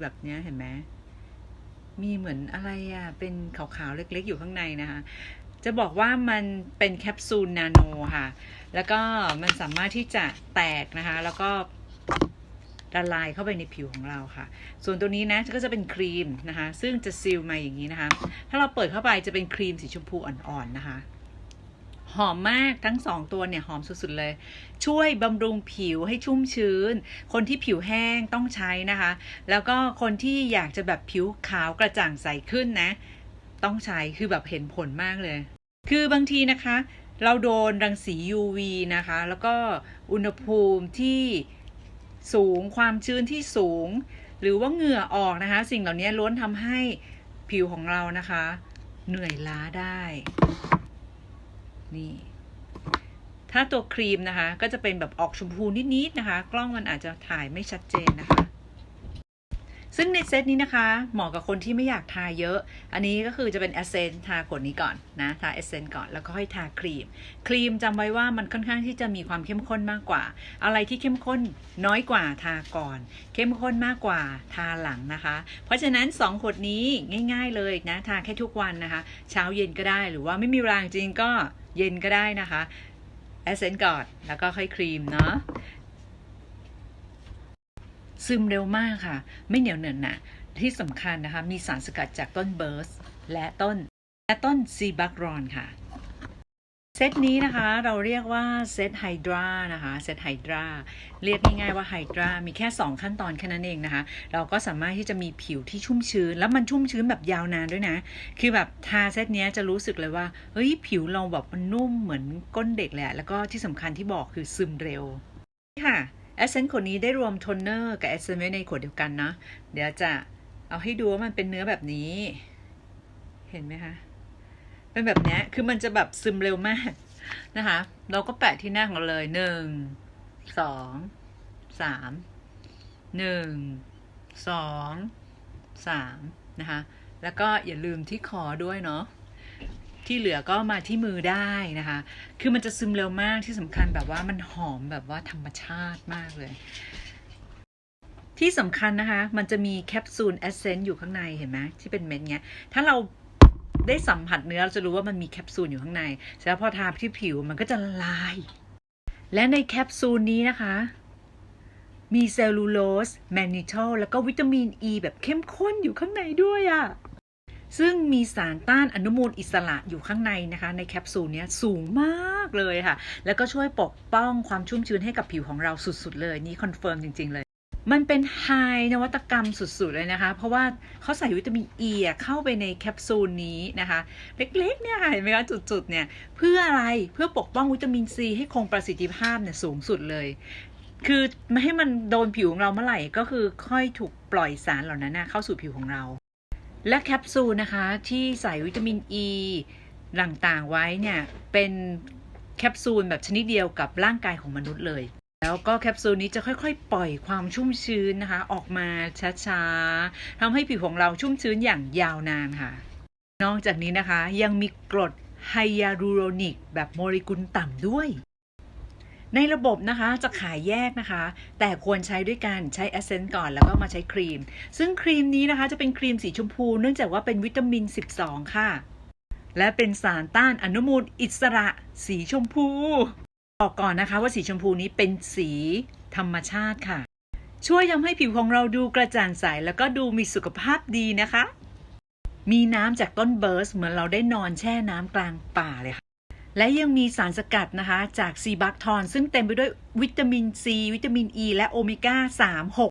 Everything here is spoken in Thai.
แบบเนี้ยเห็นไหมมีเหมือนอะไรอะเป็นขาวๆเล็กๆอยู่ข้างในนะคะ จะบอกว่ามันเป็นแคปซูลนาโนค่ะ แล้วก็มันสามารถที่จะแตกนะคะ แล้วก็ละลายเข้าไปในผิวของเราค่ะ ส่วนตัวนี้นะก็จะเป็นครีมนะคะ ซึ่งจะซีลมาอย่างนี้นะคะ ถ้าเราเปิดเข้าไปจะเป็นครีมสีชมพูอ่อนๆนะคะ หอมมากทั้งสองตัวเนี่ยหอมสุดๆเลย ช่วยบำรุงผิวให้ชุ่มชื้น คนที่ผิวแห้งต้องใช้นะคะ แล้วก็คนที่อยากจะแบบผิวขาวกระจ่างใสขึ้นนะ ต้องใช้คือแบบเห็นผลมากเลย คือบางทีนะคะ เราโดนรังสี UV นะคะ แล้วก็อุณหภูมิที่สูงความชื้นที่สูง หรือว่าเหงื่อออกนะคะ สิ่งเหล่านี้ล้วนทำให้ผิวของเรานะคะ เหนื่อยล้าได้ นี่ ถ้าตัวครีมนะคะ ก็จะเป็นแบบออกชมพูนิดๆนะคะ กล้องมันอาจจะถ่ายไม่ชัดเจนนะคะ ซึ่งในเซตนี้นะคะ เหมาะกับคนที่ไม่อยากทาเยอะ อันนี้ก็คือจะเป็นเอเซนทาขนนี้ก่อนนะ ทาเอเซนก่อนแล้วก็ค่อยทาครีม ครีมจำไว้ว่ามันค่อนข้างที่จะมีความเข้มข้นมากกว่า อะไรที่เข้มข้นน้อยกว่าทาก่อน เข้มข้นมากกว่าทาหลังนะคะ เพราะฉะนั้น 2 ขวดนี้ง่าย ๆเลยนะ ทาแค่ทุกวันนะคะ เช้าเย็นก็ได้หรือว่าไม่มีเวลาจริงก็ เย็นก็ได้นะคะแอสเซนต์ก่อนแล้วก็ค่อยครีมเนาะซึมเร็วมากค่ะ ไม่เหนียวเหนอะหนะที่สำคัญนะคะ มีสารสกัดจากต้นเบิร์สและต้นและต้นซีบักรอนค่ะ เซตนี้นะคะเราเรียกว่าเซตไฮดรานะคะเซตไฮดราเรียกง่ายๆว่าไฮดรามีแค่ 2 ขั้นตอนแค่นั้นเองนะคะ เราก็สามารถที่จะมีผิวที่ชุ่มชื้น แล้วมันชุ่มชื้นแบบยาวนานด้วยนะ คือแบบทาเซตเนี้ยจะรู้สึกเลยว่าเฮ้ยผิวเราแบบมันนุ่มเหมือนก้นเด็กเละ แล้วก็ที่สำคัญที่บอกคือซึมเร็วค่ะเอเซนต์ขวดนี้ได้รวมโทนเนอร์กับเอเซนต์ไว้ในขวดเดียวกันนะเดี๋ยวจะเอาให้ดูว่ามันเป็นเนื้อแบบนี้ เห็นไหมคะ เป็นแบบนี้คือมันจะแบบซึมเร็วมากนะคะ เราก็แปะที่หน้าของเราเลยหนึ่งสองสามหนึ่งสองสามนะคะ แล้วก็อย่าลืมที่คอด้วยเนาะที่เหลือก็มาที่มือได้นะคะ คือมันจะซึมเร็วมากที่สำคัญแบบว่ามันหอมแบบว่าธรรมชาติมากเลย ที่สำคัญนะคะ มันจะมีแคปซูลเอสเซนต์อยู่ข้างในเห็นไหมที่เป็นเม็ดเงี้ย ถ้าเรา ได้สัมผัสเนื้อเราจะรู้ว่ามันมีแคปซูลอยู่ข้างในเสร็จแล้วพอทาที่ผิวมันก็จะละลาย และในแคปซูลนี้นะคะ มีเซลลูโลสแมนนิทอลแล้วก็วิตามินอ e ีแบบเข้มข้นอยู่ข้างในด้วยอะ่ะซึ่งมีสารต้านอนุมูลอิสระอยู่ข้างในนะคะ ในแคปซูลนี้สูงมากเลยค่ะ แล้วก็ช่วยปกป้องความชุ่มชื้นให้กับผิวของเราสุดๆเลย นี่คอนเฟิร์มจริง ๆ เลย มันเป็นไฮนวัตกรรมสุดๆเลยนะคะ เพราะว่าเขาใส่วิตามินอ e ีเข้าไปในแคปซูลนี้นะคะ เล็กๆเนี่ยเห็นไหมคะจุดๆเนี่ยเพื่ออะไรเพื่อปกป้องวิตามินซีให้คงประสิทธิภาพเนี่ยสูงสุดเลย คือไม่ให้มันโดนผิวของเราเมื่อไหร่ก็คือค่อยถูกปล่อยสารเหล่านั้นนะเข้าสู่ผิวของเรา และแคปซูลนะคะที่ใส่วิตามินอ e ีต่างๆไว้เนี่ยเป็นแคปซูลแบบชนิดเดียวกับร่างกายของมนุษย์เลย แล้วก็แคปซูลนี้จะค่อยๆ ปล่อยความชุ่มชื้นนะคะ ออกมาช้าๆทำให้ผิวของเราชุ่มชื้นอย่างยาวนานค่ะ นอกจากนี้นะคะยังมีกรดไฮยาลูโรนิก แบบโมเลกุลต่ำด้วย ในระบบนะคะจะขายแยกนะคะ แต่ควรใช้ด้วยกันใช้เอสเซนต์ก่อนแล้วก็มาใช้ครีม ซึ่งครีมนี้นะคะจะเป็นครีมสีชมพู เนื่องจากว่าเป็นวิตามิน 12 ค่ะ และเป็นสารต้านอนุมูลอิสระสีชมพู บอกก่อนนะคะว่าสีชมพูนี้เป็นสีธรรมชาติค่ะ ช่วยทำให้ผิวของเราดูกระจ่างใส แล้วก็ดูมีสุขภาพดีนะคะ มีน้ำจากต้นเบิร์สเหมือนเราได้นอนแช่น้ำกลางป่าเลยค่ะ และยังมีสารสกัดนะคะ จากซีบัคทอนซึ่งเต็มไปด้วยวิตามินซีวิตามินอ e ีและโอเมก้า 3 6